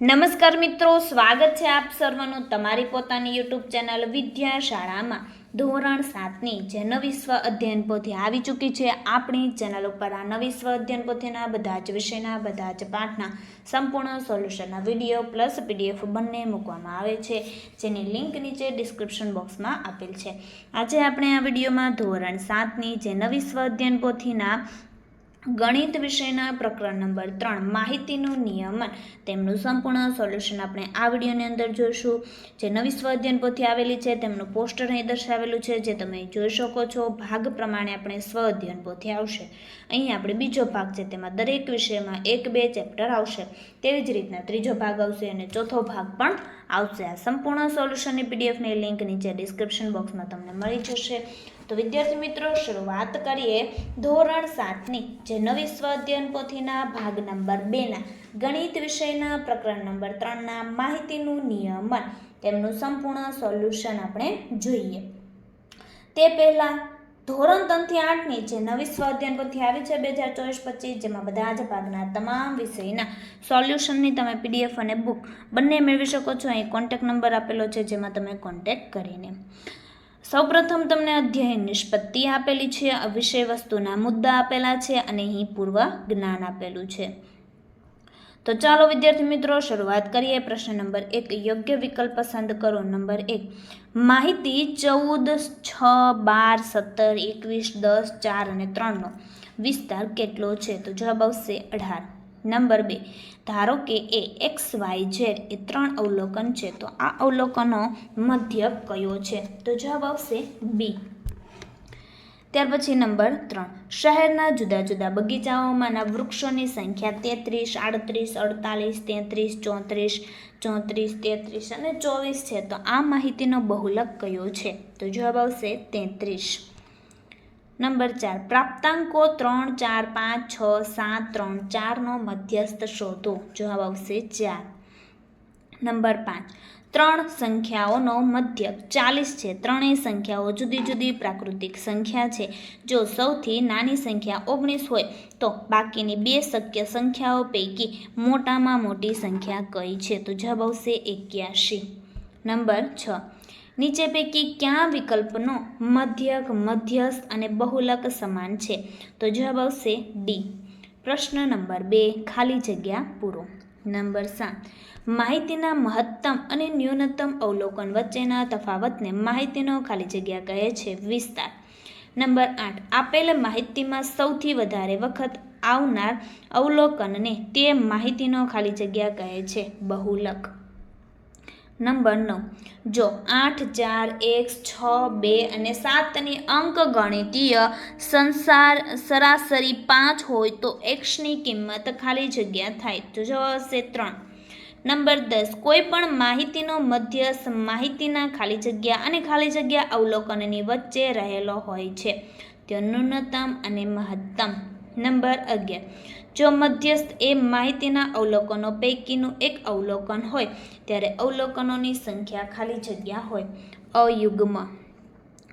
નમસ્કાર મિત્રો, સ્વાગત છે આપ સર્વનું તમારી પોતાની યુટ્યુબ ચેનલ વિદ્યા શાળામાં ધોરણ સાતની જે નવી સ્વ અધ્યયન પોથી આવી ચૂકી છે, આપણી ચેનલ ઉપર આ નવી સ્વ અધ્યયન પોથીના બધા જ વિષયના, બધા જ પાઠના સંપૂર્ણ સોલ્યુશનના વીડિયો પ્લસ પીડીએફ બંને મૂકવામાં આવે છે, જેની લિંક નીચે ડિસ્ક્રિપ્શન બોક્સમાં આપેલ છે. આજે આપણે આ વિડીયોમાં ધોરણ સાતની જે નવી સ્વ અધ્યયન પોથીના ગણિત વિષયના પ્રકરણ નંબર ત્રણ, માહિતીનું નિયમન. તેમનું સંપૂર્ણ સોલ્યુશન આપણે આ વિડીયોની અંદર જોઈશું. જે નવી સ્વઅધ્યયન પોથી આવેલી છે, તેમનું પોસ્ટર અહીં દર્શાવેલું છે, જે તમે જોઈ શકો છો. ભાગ પ્રમાણે આપણે સ્વઅધ્યયન પોથી આવશે. અહીં આપણે બીજો ભાગ છે, તેમાં દરેક વિષયમાં એક બે ચેપ્ટર આવશે. તેવી જ રીતના ત્રીજો ભાગ આવશે અને ચોથો ભાગ પણ આવશે. આ સંપૂર્ણ સોલ્યુશનની પીડીએફની લિંક નીચે ડિસ્ક્રિપ્શન બોક્સમાં તમને મળી જશે. તો વિદ્યાર્થી મિત્રો, શરૂઆત કરીએ ધોરણ સાતની, જે નવી સ્વાધ્યયન પોથીના ભાગ નંબર બેના, ગણિત વિષયના પ્રકરણ નંબર ત્રણના માહિતીનું નિયમન, તેમનું સંપૂર્ણ સોલ્યુશન આપણે જોઈએ. તે પહેલાં, ધોરણ ત્રણથી આઠની, જે નવી સ્વાધ્યાયન પોથી આવી છે બે હજાર ચોવીસ પચીસ, જેમાં બધા જ ભાગના તમામ વિષયના સોલ્યુશનની તમે પીડીએફ અને બુક બંને મેળવી શકો છો. અહીં કોન્ટેક નંબર આપેલો છે, જેમાં તમે કોન્ટેક કરીને. સૌપ્રથમ તમને અધ્યાય નિષ્પત્તિ આપેલી છે વિષય વસ્તુના મુદ્દા આપેલા છે અને અહીં પૂર્વ જ્ઞાન આપેલું છે. તો ચાલો વિદ્યાર્થી મિત્રો, શરૂઆત કરીએ પ્રશ્ન નંબર એક. યોગ્ય વિકલ્પ પસંદ કરો. નંબર એક. માહિતી ચૌદ, છ, બાર, સત્તર, એકવીસ, દસ, ચાર અને ત્રણનો વિસ્તાર કેટલો છે? તો જવાબ આવશે અઢાર. નંબર બે. ધારો કે એ એક્સ, વાય, ઝેડ એ ત્રણ અવલોકન છે, તો આ અવલોકનો મધ્ય કયો છે? તો જવાબ આવશે બી. ત્યાર પછી નંબર ત્રણ. શહેરના જુદા જુદા બગીચાઓમાંના વૃક્ષોની સંખ્યા તેત્રીસ, આડત્રીસ, અડતાલીસ, તેત્રીસ, ચોત્રીસ ચોત્રીસ, તેત્રીસ અને ચોવીસ છે. તો આ માહિતીનો બહુલક કયો છે? તો જવાબ આવશે તેત્રીસ. નંબર ચાર, પ્રાપ્તાંકો ત્રણ, ચાર, પાંચ, છ, સાત, ત્રણ, ચારનો મધ્યસ્થ શોધો. જવાબ આવશે ચાર. નંબર પાંચ, ત્રણ સંખ્યાઓનો મધ્યક. ચાલીસ છે. ત્રણેય સંખ્યાઓ જુદી જુદી પ્રાકૃતિક સંખ્યા છે. જો સૌથી નાની સંખ્યા ઓગણીસ હોય, તો બાકીની બે શક્ય સંખ્યાઓ પૈકી મોટામાં મોટી સંખ્યા કઈ છે? તો જવાબ આવશે એક્યાશી. નંબર છ નીચે પૈકી ક્યાં વિકલ્પનો મધ્યક, મધ્યસ્થ અને બહુલક સમાન છે? તો જવાબ આવશે ડી પ્રશ્ન નંબર બે, ખાલી જગ્યા પૂરો. નંબર સાત, માહિતીના મહત્તમ અને ન્યૂનતમ અવલોકન વચ્ચેના તફાવતને માહિતીનો ખાલી જગ્યા કહે છે વિસ્તાર. નંબર આઠ, આપેલ માહિતીમાં સૌથી વધારે વખત આવનાર અવલોકનને તે માહિતીનો ખાલી જગ્યા કહે છે બહુલક. નંબર નવ જો આઠ, ચાર, એક, છ, બે અને સાતની અંકગણિતીય સંસાર સરાસરી પાંચ હોય તો એક્સની કિંમત ખાલી જગ્યા થાય. તો જવાબ આવશે ત્રણ. નંબર દસ, કોઈ પણ માહિતીનો મધ્યસ્થ માહિતીના ખાલી જગ્યા અને ખાલી જગ્યા અવલોકનની વચ્ચે રહેલો હોય છે. તે ન્યૂનતમ અને મહત્તમ. નંબર અગિયાર જો મધ્યસ્થ એ માહિતીના અવલોકનો પૈકીનું એક અવલોકન હોય, ત્યારે અવલોકનોની સંખ્યા ખાલી જગ્યા હોય. અયુગ્મ.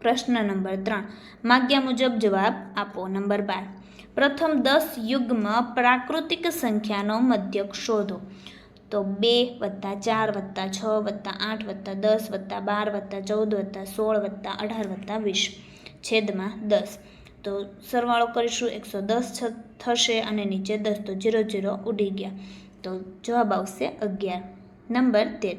પ્રશ્ન નંબર ત્રણ. માગ્યા મુજબ જવાબ આપો. નંબર બાર. પ્રથમ દસ યુગ્મ પ્રાકૃતિક સંખ્યાનો મધ્યક શોધો. તો બે વત્તા ચાર વત્તા છ વત્તા આઠ વત્તા દસ વત્તા બાર વત્તા ચૌદ વત્તા સોળ વત્તા અઢાર વત્તા વીસ. છેદમાં દસ. તો સરવાળો કરીશું. એકસો દસ થશે અને નીચે દસ તો જીરો જીરો ઉડી ગયા. તો જવાબ આવશે અગિયાર. નંબર તેર.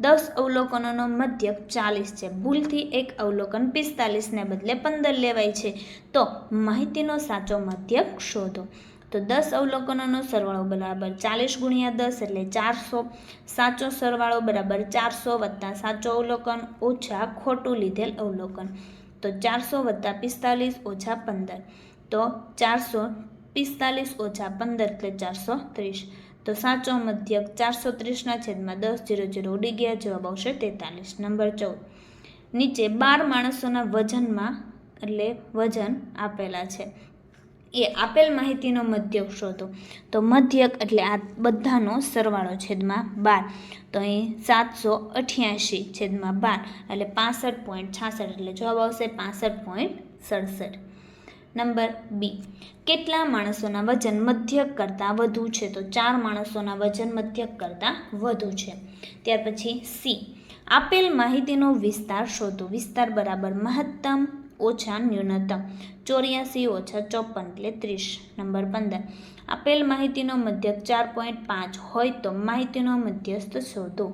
દસ અવલોકનોનો મધ્યક ચાલીસ છે. ભૂલથી એક અવલોકન પિસ્તાલીસને બદલે પંદર લેવાય છે. તો માહિતીનો સાચો મધ્યક શોધો. તો દસ અવલોકનોનો સરવાળો બરાબર ચાલીસ ગુણ્યા દસ એટલે ચારસો. સાચો સરવાળો બરાબર ચારસો વત્તા સાચો અવલોકન ઓછા ખોટું લીધેલ અવલોકન. તો ચારસો વત્તા પિસ્તાલીસ ઓછા પંદર. તો ચારસો પિસ્તાલીસ ઓછા પંદર એટલે ચારસો ત્રીસ. તો સાચો મધ્યક ચારસો ત્રીસના છેદમાં દસ જીરો જીરો ઉડી ગયા, જવાબ આવશે તેતાલીસ. નંબર ચૌદ. નીચે બાર માણસોના વજનમાં એટલે વજન આપેલા છે. એ આપેલ માહિતીનો મધ્યક શોધો. તો મધ્યક એટલે આ બધાનો સરવાળો છેદમાં બાર. તો અહીં સાતસો અઠ્યાસી છેદમાં બાર એટલે પાસઠ પોઈન્ટ છાસઠ એટલે જવાબ આવશે પાસઠ પોઈન્ટ સડસઠ. Number B. કેટલા માણસોના વજન મધ્યક કરતાં વધુ છે? તો ચાર માણસોના વજન મધ્યક કરતાં વધુ છે. ત્યાર પછી સી. આપેલ માહિતીનો વિસ્તાર શોધો. વિસ્તાર બરાબર મહત્તમ ઓછા ન્યૂનતમ, ચોર્યાસી ઓછા ચોપન એટલે ત્રીસ. નંબર પંદર, આપેલ માહિતીનો મધ્યક ચાર પોઈન્ટ પાંચ હોય તો માહિતીનો મધ્યસ્થ શોધો.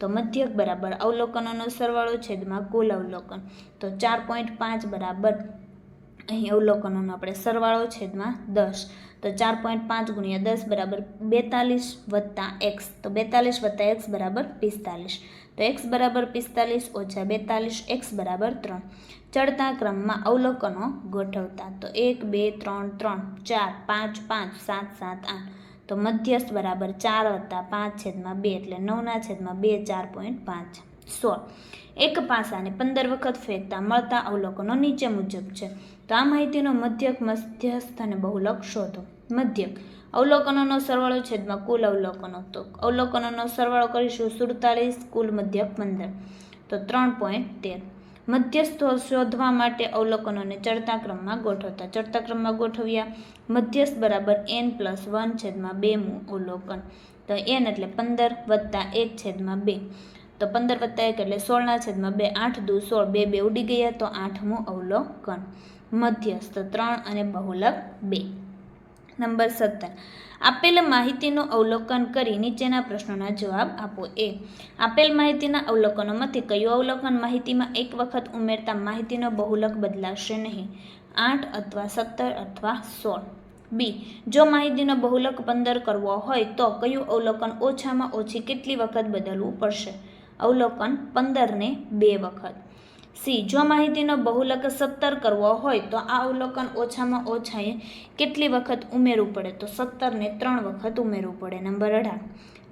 તો મધ્યક બરાબર અવલોકનોનો સરવાળો છેદમાં કુલ અવલોકન. તો ચાર પોઈન્ટ પાંચ બરાબર અહીં અવલોકનોનો આપણે સરવાળો છેદમાં દસ. તો ચાર પોઈન્ટ પાંચ ગુણ્યા દસ બરાબર બેતાલીસ વત્તા એક્સ. તો બેતાલીસ વત્તા એક્સ બરાબર પિસ્તાલીસ. તો એક્સ બરાબર પિસ્તાલીસ ઓછા બેતાલીસ એક્સ બરાબર ત્રણ. ચડતા ક્રમમાં અવલોકનો ગોઠવતા. તો એક, બે, ત્રણ ત્રણ, ચાર, પાંચ પાંચ, સાત સાત, આઠ. તો મધ્યસ્થ બરાબર ચાર વત્તા પાંચ છેદમાં બે એટલે નવના છેદમાં બે, ચાર પોઈન્ટ પાંચ. સોળ. એક પાસાને પંદર વખત ફેંકતા મળતા અવલોકનો નીચે મુજબ છે. તો આ માહિતીનો મધ્યક, મધ્યસ્થ અને બહુલક શોધો. મધ્યક. અવલોકનોનો સરવાળો છેદમાં કુલ અવલોકનો. તો અવલોકનોનો સરવાળો કરીશું સુડતાલીસ કુલ મધ્યક પંદર. તો ત્રણ પોઈન્ટ તેર. મધ્યસ્થો શોધવા માટે અવલોકનોને ચડતા ક્રમમાં ગોઠવતા. ચડતા ક્રમમાં ગોઠવ્યા. મધ્યસ્થ બરાબર એન પ્લસ વન છેદમાં બે અવલોકન. તો એન એટલે પંદર વત્તા એક છેદમાં બે. તો પંદર વત્તા એક એટલે સોળના છેદમાં બે. આઠ દુ સોળ, બે બે ઉડી ગયા તો આઠમું અવલોકન. મધ્યસ્થ ત્રણ અને બહુલક બે. નંબર સત્તર. આપેલ માહિતીનું અવલોકન કરી નીચેના પ્રશ્નોના જવાબ આપો. એ. આપેલ માહિતીના અવલોકનોમાંથી કયું અવલોકન માહિતીમાં એક વખત ઉમેરતા માહિતીનો બહુલક બદલાશે નહીં? આઠ અથવા સત્તર અથવા સોળ. બી. જો માહિતીનો બહુલક પંદર કરવો હોય તો કયું અવલોકન ઓછામાં ઓછી કેટલી વખત બદલવું પડશે? અવલોકન પંદરને બે વખત. સી, જો માહિતીનો બહુલક સત્તર કરવો હોય તો આ અવલોકન ઓછામાં ઓછાએ કેટલી વખત ઉમેરવું પડે? તો સત્તરને ત્રણ વખત ઉમેરવું પડે. નંબર અઢાર.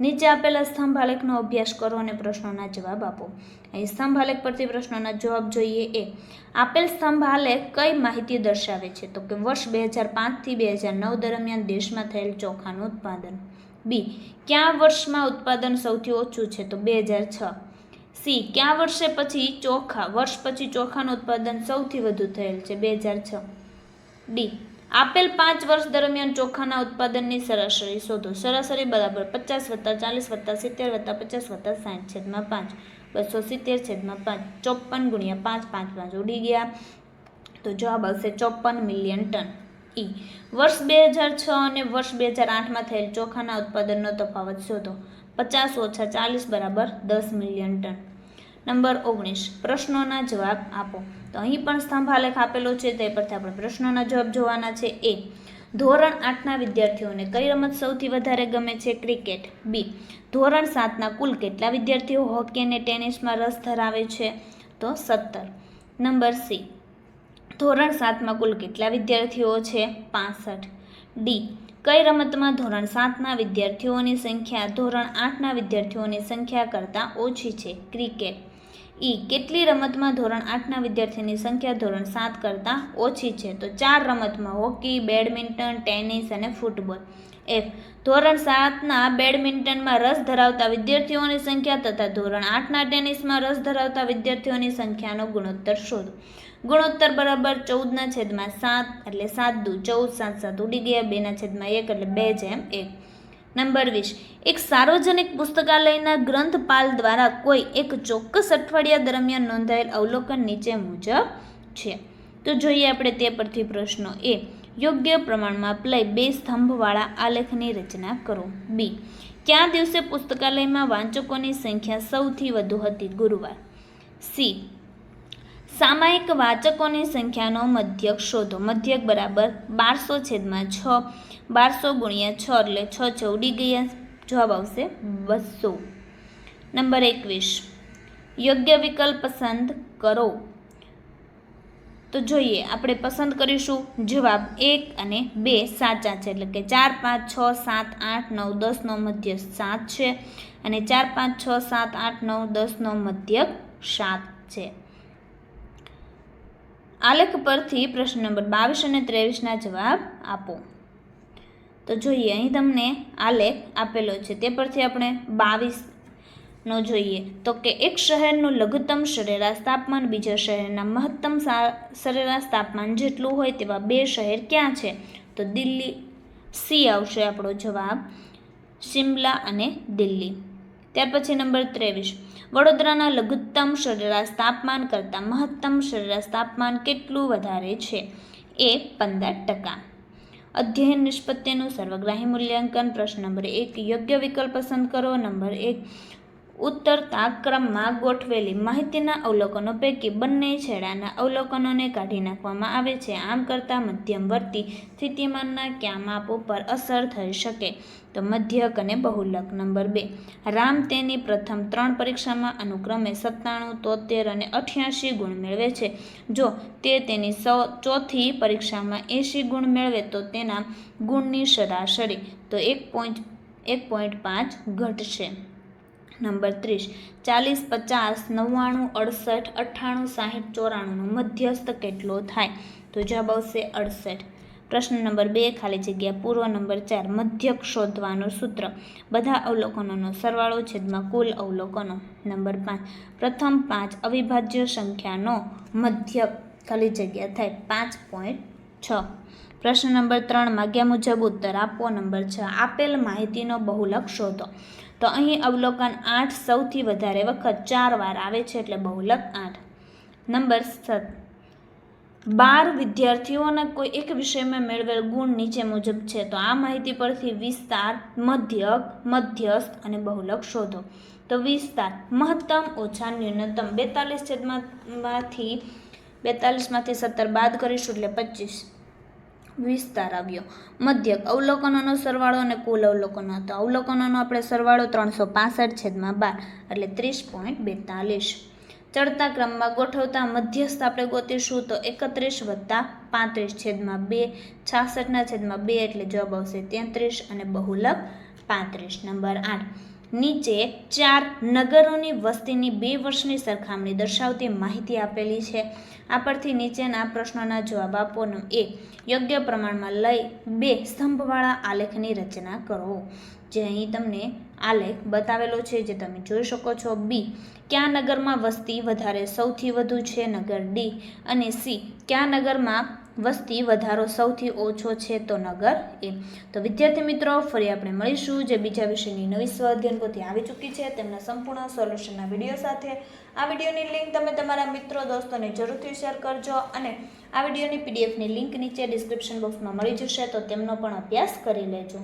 નીચે આપેલા સ્તંભાલેખનો અભ્યાસ કરો અને પ્રશ્નોના જવાબ આપો. અહીં સ્તંભાલેખ પરથી પ્રશ્નોના જવાબ જોઈએ એ. આપેલ સ્તંભાલેખ કઈ માહિતી દર્શાવે છે? તો કે વર્ષ બે હજાર પાંચથી બે હજાર નવ દરમિયાન દેશમાં થયેલ ચોખાનું ઉત્પાદન. બી, કયા વર્ષમાં ઉત્પાદન સૌથી ઓછું છે? તો બે હજાર છ. સી, કયા વર્ષે પછી ચોખા, વર્ષ પછી ચોખાનું ઉત્પાદન સૌથી વધુ થયેલ છે? બે હજાર છ. ડી, આપેલ પાંચ વર્ષ દરમિયાન ચોખાના ઉત્પાદનની સરાસરી શોધો. સરાસરી બરાબર પચાસ વત્તા ચાલીસ વત્તા સિત્તેર વત્તા પચાસ વત્તા સાઠ છેદમાં પાંચ. બસો સિત્તેર છેદમાં પાંચ. ચોપન ગુણ્યા પાંચ પાંચ પાંચ. ઉડી ગયા. તો જવાબ આવશે ચોપન મિલિયન ટન. ઈ, વર્ષ બે હજાર છ અને વર્ષ બે હજાર આઠમાં થયેલ ચોખાના ઉત્પાદનનો તફાવત શોધો. પચાસ ઓછા ચાલીસ બરાબર દસ મિલિયન ટન. નંબર ઓગણીસ, પ્રશ્નોના જવાબ આપો. તો અહીં પણ સ્તંભાલેખ આપેલો છે, તે પરથી આપણે પ્રશ્નોના જવાબ જોવાના છે. એ, ધોરણ આઠના વિદ્યાર્થીઓને કઈ રમત સૌથી વધારે ગમે છે? ક્રિકેટ. બી, ધોરણ સાતના કુલ કેટલા વિદ્યાર્થીઓ હોકી અને ટેનિસમાં રસ ધરાવે છે? તો સત્તર. નંબર સી, ધોરણ સાતમાં કુલ કેટલા વિદ્યાર્થીઓ છે? પાસઠ. ડી, કઈ રમતમાં ધોરણ સાતના વિદ્યાર્થીઓની સંખ્યા ધોરણ આઠના વિદ્યાર્થીઓની સંખ્યા કરતાં ઓછી છે? ક્રિકેટ. ઈ કેટલી રમતમાં ધોરણ આઠના વિદ્યાર્થીની સંખ્યા ધોરણ સાત કરતાં ઓછી છે? તો ચાર રમતમાં હોકી, બેડમિન્ટન, ટેનિસ અને ફૂટબોલ. એફ. ધોરણ સાતના બેડમિન્ટનમાં રસ ધરાવતા વિદ્યાર્થીઓની સંખ્યા તથા ધોરણ આઠના ટેનિસમાં રસ ધરાવતા વિદ્યાર્થીઓની સંખ્યાનો ગુણોત્તર શોધો. ગુણોત્તર બરાબર ચૌદના છેદમાં સાત એટલે સાત દુ ચૌદ, સાત સાત ઉડી ગયા, બેના છેદમાં એક એટલે બે જેમ એક. નંબર વીસ. એક સાર્વજનિક પુસ્તકાલયના ગ્રંથપાલ દ્વારા કોઈ એક ચોક્કસ અઠવાડિયા દરમિયાન નોંધાયેલ અવલોકન નીચે મુજબ છે. તો જોઈએ આપણે તે પરથી પ્રશ્નો એ. યોગ્ય પ્રમાણમાં લઈ બે સ્તંભવાળા આલેખની રચના કરો. બી. કયા દિવસે પુસ્તકાલયમાં વાંચકોની સંખ્યા સૌથી વધુ હતી? ગુરુવાર. સી. સામાયિક વાચકોની સંખ્યાનો મધ્યક શોધો. મધ્યક બરાબર બારસો છેદમાં છ. બારસો ગુણ્યા છ એટલે છ છ. ઉડી ગયા. જવાબ આવશે બસો. નંબર એકવીસ. યોગ્ય વિકલ્પ પસંદ કરો. તો જોઈએ, આપણે પસંદ કરીશું. જવાબ એક અને બે સાચા છે. એટલે કે ચાર, પાંચ, છ, સાત, આઠ, નવ દસનો મધ્ય સાત છે અને ચાર, પાંચ, છ, સાત, આઠ, નવ દસનો મધ્યક સાત છે. આલેખ પરથી પ્રશ્ન નંબર બાવીસ અને ત્રેવીસના જવાબ આપો. તો જોઈએ, અહીં તમને આલેખ આપેલો છે. તે પરથી આપણે બાવીસનો જોઈએ. તો કે એક શહેરનું લઘુત્તમ સરેરાશ તાપમાન બીજા શહેરના મહત્તમ સરેરાશ તાપમાન જેટલું હોય તેવા બે શહેર ક્યાં છે? તો દિલ્હી. સી આવશે આપણો જવાબ, શિમલા અને દિલ્હી. ત્યાર પછી નંબર ત્રેવીસ. વડોદરાના લઘુત્તમ સરેરાશ તાપમાન કરતાં મહત્તમ સરેરાશ તાપમાન કેટલું વધારે છે? એ પંદર ટકા. અધ્યયન નિષ્પત્તિનું સર્વગ્રાહી મૂલ્યાંકન પ્રશ્ન નંબર એક યોગ્ય વિકલ્પ પસંદ કરો. નંબર એક ઉત્તરતા ક્રમમાં ગોઠવેલી માહિતીના અવલોકનો પૈકી બંને છેડાના અવલોકનોને કાઢી નાખવામાં આવે છે. આમ કરતાં મધ્યમવર્તી સ્થિતિમાનના ક્યાં માપ ઉપર અસર થઈ શકે? તો મધ્યક અને બહુલક નંબર બે. રામ તેની પ્રથમ ત્રણ પરીક્ષામાં અનુક્રમે સત્તાણું, તોતેર અને અઠ્યાસી ગુણ મેળવે છે. જો તે તેની સૌ ચોથી પરીક્ષામાં એંશી ગુણ મેળવે તો તેના ગુણની સરાસરી તો એક પોઈન્ટ એક પોઈન્ટ પાંચ ઘટશે. નંબર ત્રીસ. ચાલીસ, પચાસ, નવ્વાણું, અડસઠ, અઠ્ઠાણું, સાહીઠ, ચોરાણુંનો મધ્યસ્થ કેટલો થાય? તો જવાબ આવશે અડસઠ. પ્રશ્ન નંબર બે, ખાલી જગ્યા પૂર્વ નંબર ચાર, મધ્યક શોધવાનું સૂત્ર. બધા અવલોકનોનો સરવાળો છેદમાં કુલ અવલોકનો. નંબર પાંચ, પ્રથમ પાંચ અવિભાજ્ય સંખ્યાનો મધ્યક ખાલી જગ્યા થાય પાંચ પોઈન્ટ છ. પ્રશ્ન નંબર ત્રણ, માગ્યા મુજબ ઉત્તર આપવો નંબર છ, આપેલ માહિતીનો બહુલક શોધો. તો અહીં અવલોકન આઠ સૌથી વધારે વખત ચાર વાર આવે છે એટલે બહુલક આઠ. નંબર સત, બાર વિદ્યાર્થીઓના કોઈ એક વિષયમાં મેળવેલ ગુણ નીચે મુજબ છે, તો આ માહિતી પરથી વિસ્તાર, મધ્યક, મધ્યસ્થ અને બહુલક શોધો. તો વિસ્તાર, મહત્તમ, ઓછા, ન્યૂનતમ બેતાલીસ છેદમાંથી બેતાલીસમાંથી સત્તર બાદ કરીશું એટલે પચીસ. વિસ્તાર આવ્યો. મધ્યક અવલોકનોનો સરવાળો અને કુલ અવલોકનો હતો. અવલોકનોનો આપણે સરવાળો ત્રણસો પાસઠ છેદમાં બાર, એટલે ત્રીસ પોઈન્ટ બેતાલીસ. ચડતા ક્રમમાં ગોઠવતા મધ્યસ્થ આપણે ગોતીશું તો એકત્રીસ વત્તા પાંત્રીસ છેદમાં બે, છાસઠના છેદમાં બે એટલે જવાબ આવશે તેત્રીસ અને બહુલક પાંત્રીસ. નંબર આઠ. નીચે ચાર નગરોની વસ્તીની બે વર્ષની સરખામણી દર્શાવતી માહિતી આપેલી છે. આ પરથી નીચેના પ્રશ્નોના જવાબ આપવાનો એ યોગ્ય પ્રમાણમાં લઈ બે સ્તંભવાળા આલેખની રચના કરો. જે અહીં તમને આલેખ બતાવેલો છે જે તમે જોઈ શકો છો. બી, કયા નગરમાં વસ્તી વધારે સૌથી વધુ છે? નગર ડી અને સી, કયા નગરમાં વસ્તી વધારો સૌથી ઓછો છે તો નગર એ. તો વિદ્યાર્થી મિત્રો, ફરી આપણે મળીશું જે બીજા વિષયની નવી સ્વાધ્યન પોથી આવી ચૂકી છે તેમના સંપૂર્ણ સોલ્યુશનના વીડિયો સાથે. આ વિડીયોની લિંક તમે તમારા મિત્રો, દોસ્તોને જરૂરથી શેર કરજો અને આ વિડીયોની પીડીએફની લિંક નીચે ડિસ્ક્રિપ્શન બોક્સમાં મળી જશે, તો તેમનો પણ અભ્યાસ કરી લેજો.